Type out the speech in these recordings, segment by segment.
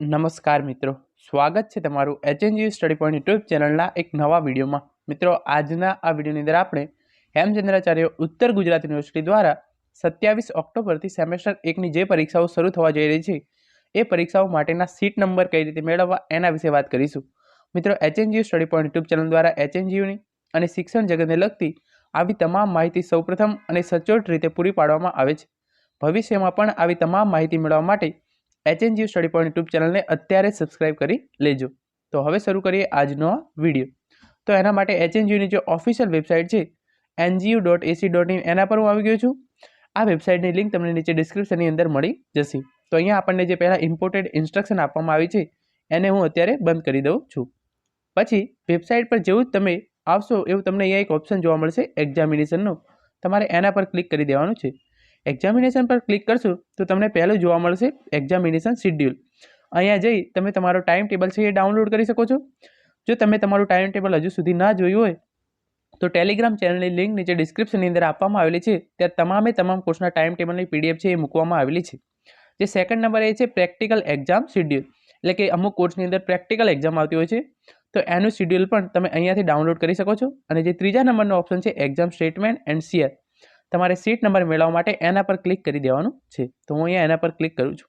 નમસ્કાર મિત્રો. સ્વાગત છે તમારું એચએનજી સ્ટડી પોઈન્ટ યુટ્યુબ ચેનલના એક નવા વિડીયોમાં. મિત્રો, આજના આ વિડીયોની અંદર આપણે હેમચંદ્રાચાર્ય ઉત્તર ગુજરાત યુનિવર્સિટી દ્વારા સત્યાવીસ ઓક્ટોબરથી સેમેસ્ટર એકની જે પરીક્ષાઓ શરૂ થવા જઈ રહી છે, એ પરીક્ષાઓ માટેના સીટ નંબર કઈ રીતે મેળવવા એના વિશે વાત કરીશું. મિત્રો HNGU study point YouTube channel દ્વારા એચએનજીયુની અને શિક્ષણ જગતને લગતી આવી તમામ માહિતી સૌપ્રથમ અને સચોટ રીતે પૂરી પાડવામાં આવે છે. ભવિષ્યમાં પણ આવી તમામ માહિતી મેળવવા માટે એચએનજીયુ સ્ટડી પોઈન્ટ યુટ્યુબ ચેનલને અત્યારે સબસ્ક્રાઇબ કરી લેજો. તો હવે શરૂ કરીએ આજનો આ વીડિયો તો એના માટે એચએનજીઓની જે ઓફિશિયલ વેબસાઇટ છે NGU dot AC dot in એના પર હું આવી ગયો છું. આ વેબસાઇટની લિંક તમને નીચે ડિસ્ક્રિપ્શનની અંદર મળી જશે. તો અહીંયા આપણને જે પહેલાં ઇમ્પોર્ટેડ ઇન્સ્ટ્રક્શન આપવામાં આવી છે, એને હું અત્યારે બંધ કરી દઉં છું. પછી વેબસાઇટ પર જેવું જ તમે આવશો, એવું તમને અહીંયા એક ઓપ્શન જોવા મળશે એક્ઝામિનેશનનું તમારે એના પર ક્લિક કરી દેવાનું છે. એક્ઝામિનેશન પર ક્લિક કરશો, તો તમને પહેલું જોવા મળશે એક્ઝામિનેશન શિડ્યુલ અહીંયા જઈ તમે તમારો ટાઈમ ટેબલ છે એ ડાઉનલોડ કરી શકો છો. જો તમે તમારું ટાઈમ ટેબલ હજુ સુધી ના જોયું હોય, તો ટેલિગ્રામ ચેનલની લિંક નીચે ડિસ્ક્રિપ્શનની અંદર આપવામાં આવેલી છે. ત્યાં તમામે તમામ કોર્સના ટાઈમ ટેબલની પીડીએફ છે એ મૂકવામાં આવેલી છે. જે સેકન્ડ નંબર એ છે પ્રેક્ટિકલ એક્ઝામ શિડ્યુલ એટલે કે અમુક કોર્સની અંદર પ્રેક્ટિકલ એક્ઝામ આવતી હોય છે. તો એનું શિડ્યુલ પણ તમે અહીંયાથી ડાઉનલોડ કરી શકો છો. અને જે ત્રીજા નંબરનો ઓપ્શન છે એક્ઝામ સ્ટેટમેન્ટ એન્ડ સીઆર તમારે સીટ નંબર મેળવવા માટે એના પર ક્લિક કરી દેવાનું છે. તો હું અહીંયા એના પર ક્લિક કરું છું.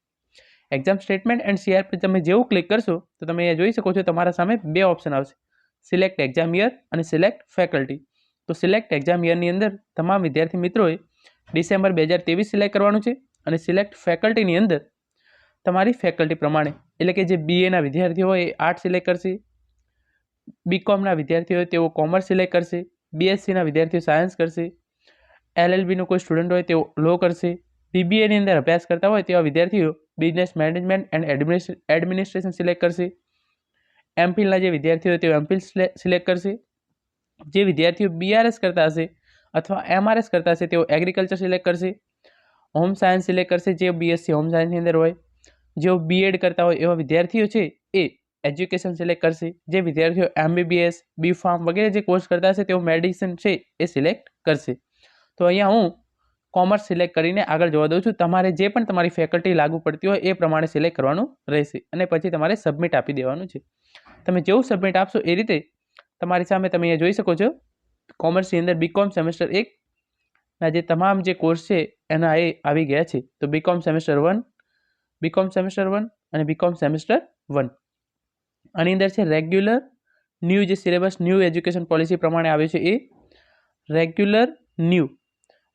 એક્ઝામ સ્ટેટમેન્ટ એન્ડ સીઆર પર તમે જેવું ક્લિક કરશો, તો તમે અહીંયા જોઈ શકો છો તમારા સામે બે ઓપ્શન આવશે. સિલેક્ટ એક્ઝામ યર અને સિલેક્ટ ફેકલ્ટી તો સિલેક્ટ એક્ઝામ યરની અંદર તમામ વિદ્યાર્થી મિત્રોએ ડિસેમ્બર બે હજાર ત્રેવીસ સિલેક્ટ કરવાનું છે અને સિલેક્ટ ફેકલ્ટીની અંદર તમારી ફેકલ્ટી પ્રમાણે, એટલે કે જે બીએના વિદ્યાર્થીઓ હોય એ આર્ટ સિલેક્ટ કરશે. બીકોમના વિદ્યાર્થીઓ હોય તેઓ કોમર્સ સિલેક્ટ કરશે. બીએસસીના વિદ્યાર્થીઓ સાયન્સ કરશે. એલએલબીનો કોઈ સ્ટુડન્ટ હોય તેઓ લો કરશે. બીબીએની અંદર અભ્યાસ કરતા હોય તેવા વિદ્યાર્થીઓ business management and administration select કરશે. એમફિલના જે વિદ્યાર્થીઓ હોય તેઓ એમફિલ સિલેક્ટ કરશે. જે વિદ્યાર્થીઓ બીઆરએસ કરતા હશે અથવા એમઆરએસ કરતા હશે તેઓ એગ્રીકલ્ચર સિલેક્ટ કરશે. હોમ સાયન્સ સિલેક્ટ કરશે જે બીએસસી હોમ સાયન્સની અંદર હોય. જેઓ બીએડ કરતા હોય એવા વિદ્યાર્થીઓ છે એ એજ્યુકેશન સિલેક્ટ કરશે. જે વિદ્યાર્થીઓ એમબીબીએસ બી ફાર્મ વગેરે જે કોર્સ કરતા હશે તેઓ મેડિસિન છે એ સિલેક્ટ કરશે. તો અહીંયા હું કોમર્સ સિલેક્ટ કરીને આગળ જોવા દઉં છું. તમારે જે પણ તમારી ફેકલ્ટી લાગુ પડતી હોય એ પ્રમાણે સિલેક્ટ કરવાનું રહેશે અને પછી તમારે સબમિટ આપી દેવાનું છે. તમે જેવું સબમિટ આપશો એ રીતે તમારી સામે તમે અહીંયા જોઈ શકો છો. કોમર્સની અંદર બીકોમ સેમેસ્ટર એકના જે તમામ જે કોર્સ છે એના એ આવી ગયા છે. તો BCom semester one BCom semester one અને બીકોમ સેમેસ્ટર વન આની અંદર છે રેગ્યુલર ન્યૂ જે સિલેબસ ન્યૂ એજ્યુકેશન પોલિસી પ્રમાણે આવે છે એ રેગ્યુલર ન્યૂ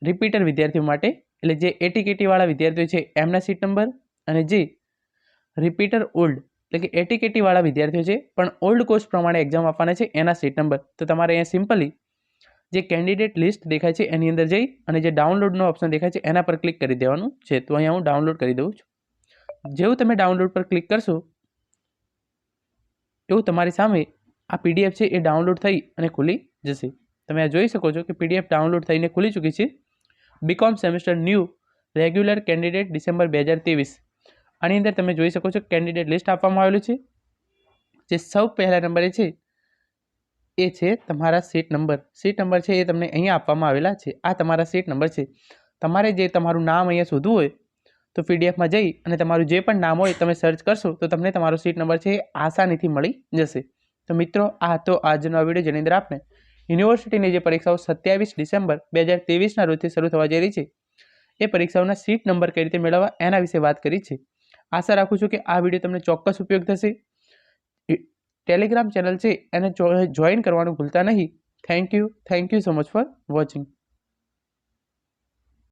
રિપીટર વિદ્યાર્થીઓ માટે, એટલે જે એટી કેટીવાળા વિદ્યાર્થીઓ છે, એમના સીટ નંબર અને જે રિપીટર ઓલ્ડ એટલે કે એટી કેટીવાળા વિદ્યાર્થીઓ છે, પણ ઓલ્ડ કોર્સ પ્રમાણે એક્ઝામ આપવાના છે, એના સીટ નંબર તો તમારે અહીંયા સિમ્પલી જે કેન્ડિડેટ લિસ્ટ દેખાય છે, એની અંદર જઈ અને જે ડાઉનલોડનો ઓપ્શન દેખાય છે, એના પર ક્લિક કરી દેવાનું છે. તો અહીંયા હું ડાઉનલોડ કરી દઉં છું. જેવું તમે ડાઉનલોડ પર ક્લિક કરશો, એવું તમારી સામે આ પીડીએફ છે, એ ડાઉનલોડ થઈ અને ખુલી જશે. તમે આ જોઈ શકો છો કે પીડીએફ ડાઉનલોડ થઈને ખુલી ચૂકી છે. BCom semester new regular candidate December બે હજાર આની અંદર તમે જોઈ શકો છો કેન્ડિડેટ લિસ્ટ આપવામાં આવેલું છે. જે સૌ પહેલા નંબરે છે, એ છે તમારા સીટ નંબર સીટ નંબર છે એ તમને અહીંયા આપવામાં આવેલા છે. આ તમારા સીટ નંબર છે. તમારે જે તમારું નામ અહીંયા શોધવું હોય, તો પીડીએફમાં જઈ અને તમારું જે પણ નામ હોય તમે સર્ચ કરશો, તો તમને તમારો સીટ નંબર છે એ આસાનીથી મળી જશે. તો મિત્રો, આ હતો આજનો વીડિયો જેની અંદર આપણે યુનિવર્સિટીની જે પરીક્ષાઓ સત્યાવીસ ડિસેમ્બર બે હજાર ત્રેવીસના રોજથી શરૂ થવા જઈ રહી છે, એ પરીક્ષાઓના સીટ નંબર કઈ રીતે મેળવવા એના વિશે વાત કરી છે. આશા રાખું છું કે આ વીડિયો તમને ચોક્કસ ઉપયોગ થશે. ટેલિગ્રામ ચેનલ છે એને જોઈન કરવાનું ભૂલતા નહીં. Thank you thank you so much for watching